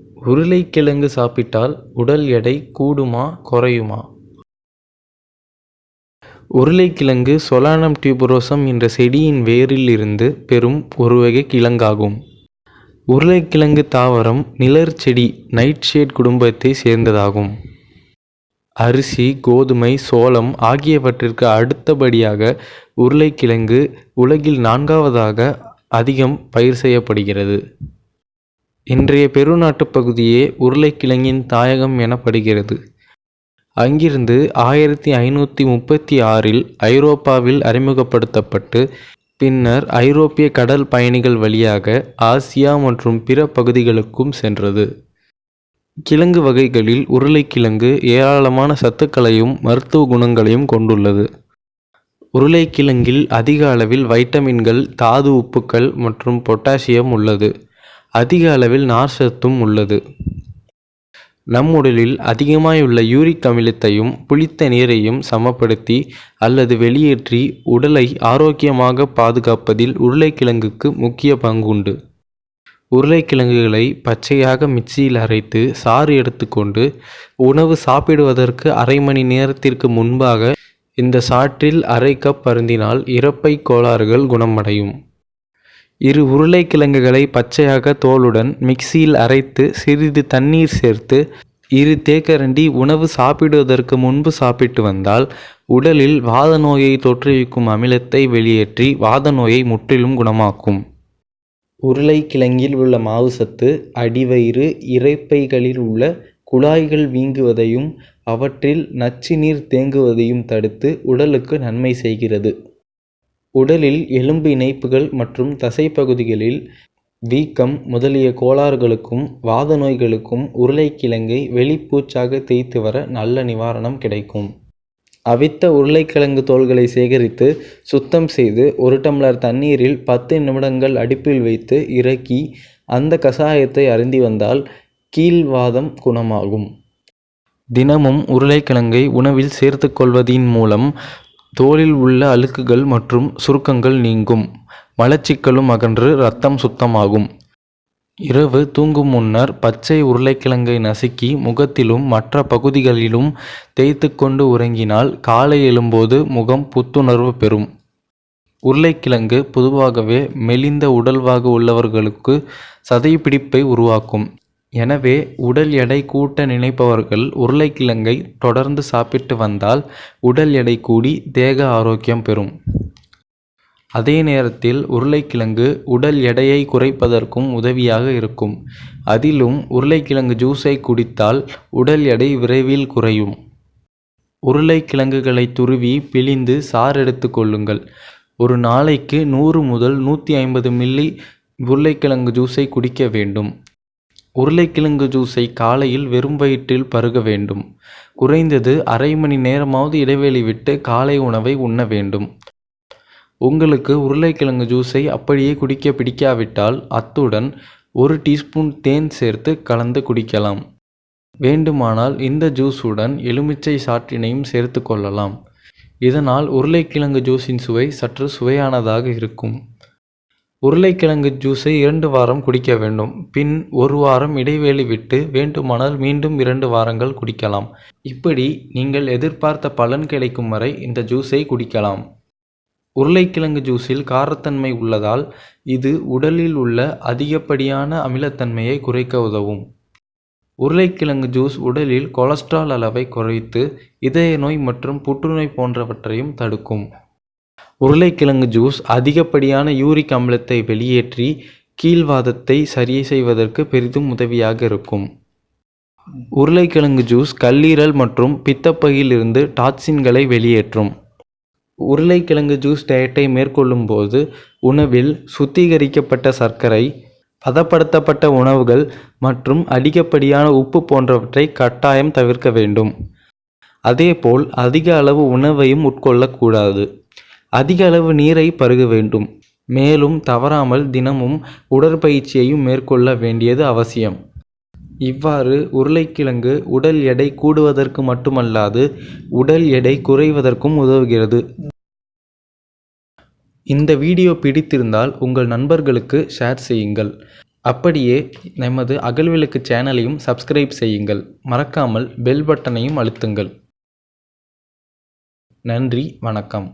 உருளைக்கிழங்கு சாப்பிட்டால் உடல் எடை கூடுமா குறையுமா? உருளைக்கிழங்கு சொலானம் டியூபரோசம் என்ற செடியின் வேரில் இருந்து பெறும் ஒரு வகை கிழங்காகும். உருளைக்கிழங்கு தாவரம் நிழற்செடி நைட்ஷேட் குடும்பத்தை சேர்ந்ததாகும். அரிசி கோதுமை சோளம் ஆகியவற்றிற்கு அடுத்தபடியாக உருளைக்கிழங்கு உலகில் நான்காவதாக அதிகம் பயிர் செய்யப்படுகிறது. இன்றைய பெருநாட்டுப் பகுதியே உருளைக்கிழங்கின் தாயகம் எனப்படுகிறது. அங்கிருந்து ஆயிரத்தி ஐநூற்றி முப்பத்தி ஆறில் ஐரோப்பாவில் அறிமுகப்படுத்தப்பட்டு பின்னர் ஐரோப்பிய கடல் பயணிகள் வழியாக ஆசியா மற்றும் பிற பகுதிகளுக்கும் சென்றது. கிழங்கு வகைகளில் உருளைக்கிழங்கு ஏராளமான சத்துக்களையும் மருத்துவ குணங்களையும் கொண்டுள்ளது. உருளைக்கிழங்கில் அதிக அளவில் வைட்டமின்கள் தாது உப்புக்கள் மற்றும் பொட்டாசியம் உள்ளது. அதிக அளவில் நார்ச்சத்தும் உள்ளது. நம் உடலில் அதிகமாயுள்ள யூரிக் அமிலத்தையும் புளித்த நீரையும் சமப்படுத்தி அல்லது வெளியேற்றி உடலை ஆரோக்கியமாக பாதுகாப்பதில் உருளைக்கிழங்குக்கு முக்கிய பங்குண்டு. உருளைக்கிழங்குகளை பச்சையாக மிக்சியில் அரைத்து சாறு எடுத்துக்கொண்டு உணவு சாப்பிடுவதற்கு அரை மணி நேரத்திற்கு முன்பாக இந்த சாற்றில் அரை கப் அருந்தினால் இறப்பை கோளாறுகள் குணமடையும். இரு உருளைக்கிழங்குகளை பச்சையாக தோலுடன் மிக்சியில் அரைத்து சிறிது தண்ணீர் சேர்த்து இரு தேக்கரண்டி உணவு சாப்பிடுவதற்கு முன்பு சாப்பிட்டு வந்தால் உடலில் வாத நோயை தோற்றுவிக்கும் அமிலத்தை வெளியேற்றி வாத நோயை முற்றிலும் குணமாக்கும். உருளைக்கிழங்கில் உள்ள மாவுசத்து அடிவயிறு இரைப்பைகளில் உள்ள குழாய்கள் வீங்குவதையும் அவற்றில் நச்சு நீர் தேங்குவதையும் தடுத்து உடலுக்கு நன்மை செய்கிறது. உடலில் எலும்பு இணைப்புகள் மற்றும் தசைப்பகுதிகளில் வீக்கம் முதலிய கோளாறுகளுக்கும் வாத நோய்களுக்கும் உருளைக்கிழங்கை வெளிப்பூச்சாக தேய்த்து வர நல்ல நிவாரணம் கிடைக்கும். அவித்த உருளைக்கிழங்கு தோல்களை சேகரித்து சுத்தம் செய்து ஒரு டம்ளர் தண்ணீரில் பத்து நிமிடங்கள் அடுப்பில் வைத்து இறக்கி அந்த கஷாயத்தை அருந்தி வந்தால் கீழ்வாதம் குணமாகும். தினமும் உருளைக்கிழங்கை உணவில் சேர்த்துக்கொள்வதின் மூலம் தோலில் உள்ள அழுக்குகள் மற்றும் சுருக்கங்கள் நீங்கும். மலச்சிக்கலும் அகன்று இரத்தம் சுத்தமாகும். இரவு தூங்கும் முன்னர் பச்சை உருளைக்கிழங்கை நசுக்கி முகத்திலும் மற்ற பகுதிகளிலும் தேய்த்து கொண்டு உறங்கினால் காலை எழும்போது முகம் புத்துணர்வு பெறும். உருளைக்கிழங்கு பொதுவாகவே மெலிந்த உடல்வாக உள்ளவர்களுக்கு சதைப்பிடிப்பை உருவாக்கும். எனவே உடல் எடை கூட்ட நினைப்பவர்கள் உருளைக்கிழங்கை தொடர்ந்து சாப்பிட்டு வந்தால் உடல் எடை கூடி தேக ஆரோக்கியம் பெறும். அதே நேரத்தில் உருளைக்கிழங்கு உடல் எடையை குறைப்பதற்கும் உதவியாக இருக்கும். அதிலும் உருளைக்கிழங்கு ஜூஸை குடித்தால் உடல் எடை விரைவில் குறையும். உருளைக்கிழங்குகளை துருவி பிழிந்து சாறு எடுத்து கொள்ளுங்கள். ஒரு நாளைக்கு நூறு முதல் நூற்றி ஐம்பது மில்லி உருளைக்கிழங்கு ஜூஸை குடிக்க வேண்டும். உருளைக்கிழங்கு ஜூஸை காலையில் வெறும் வயிற்றில் பருக வேண்டும். குறைந்தது அரை மணி நேரமாவது இடைவெளி விட்டு காலை உணவை உண்ண வேண்டும். உங்களுக்கு உருளைக்கிழங்கு ஜூஸை அப்படியே குடிக்க பிடிக்காவிட்டால் அத்துடன் ஒரு டீஸ்பூன் தேன் சேர்த்து கலந்து குடிக்கலாம். வேண்டுமானால் இந்த ஜூஸுடன் எலுமிச்சை சாற்றினையும் சேர்த்து கொள்ளலாம். இதனால் உருளைக்கிழங்கு ஜூஸின் சுவை சற்று சுவையானதாக இருக்கும். உருளைக்கிழங்கு ஜூஸை இரண்டு வாரம் குடிக்க வேண்டும். பின் ஒரு வாரம் இடைவெளி விட்டு வேண்டுமானால் மீண்டும் இரண்டு வாரங்கள் குடிக்கலாம். இப்படி நீங்கள் எதிர்பார்த்த பலன் கிடைக்கும் வரை இந்த ஜூஸை குடிக்கலாம். உருளைக்கிழங்கு ஜூஸில் காரத்தன்மை உள்ளதால் இது உடலில் உள்ள அதிகப்படியான அமிலத்தன்மையை குறைக்க உதவும். உருளைக்கிழங்கு ஜூஸ் உடலில் கொலஸ்ட்ரால் அளவை குறைத்து இதய நோய் மற்றும் புற்றுநோய் போன்றவற்றையும் தடுக்கும். உருளைக்கிழங்கு ஜூஸ் அதிகப்படியான யூரிக் அமிலத்தை வெளியேற்றி கீழ்வாதத்தை சரி செய்வதற்கு பெரிதும் உதவியாக இருக்கும். உருளைக்கிழங்கு ஜூஸ் கல்லீரல் மற்றும் பித்தப்பையிலிருந்து டாக்சின்களை வெளியேற்றும். உருளைக்கிழங்கு ஜூஸ் டயட்டை மேற்கொள்ளும் போது உணவில் சுத்திகரிக்கப்பட்ட சர்க்கரை பதப்படுத்தப்பட்ட உணவுகள் மற்றும் அதிகப்படியான உப்பு போன்றவற்றை கட்டாயம் தவிர்க்க வேண்டும். அதேபோல் அதிக அளவு உணவையும் உட்கொள்ளக்கூடாது. அதிக அளவு நீரை பருக வேண்டும். மேலும் தவறாமல் தினமும் உடற்பயிற்சியையும் மேற்கொள்ள வேண்டியது அவசியம். இவ்வாறு உருளைக்கிழங்கு உடல் எடை கூடுவதற்கு மட்டுமல்லாது உடல் எடை குறைவதற்கும் உதவுகிறது. இந்த வீடியோ பிடித்திருந்தால் உங்கள் நண்பர்களுக்கு ஷேர் செய்யுங்கள். அப்படியே நமது அகல்விளக்கு சேனலையும் சப்ஸ்கிரைப் செய்யுங்கள். மறக்காமல் பெல் பட்டனையும் அழுத்துங்கள். நன்றி வணக்கம்.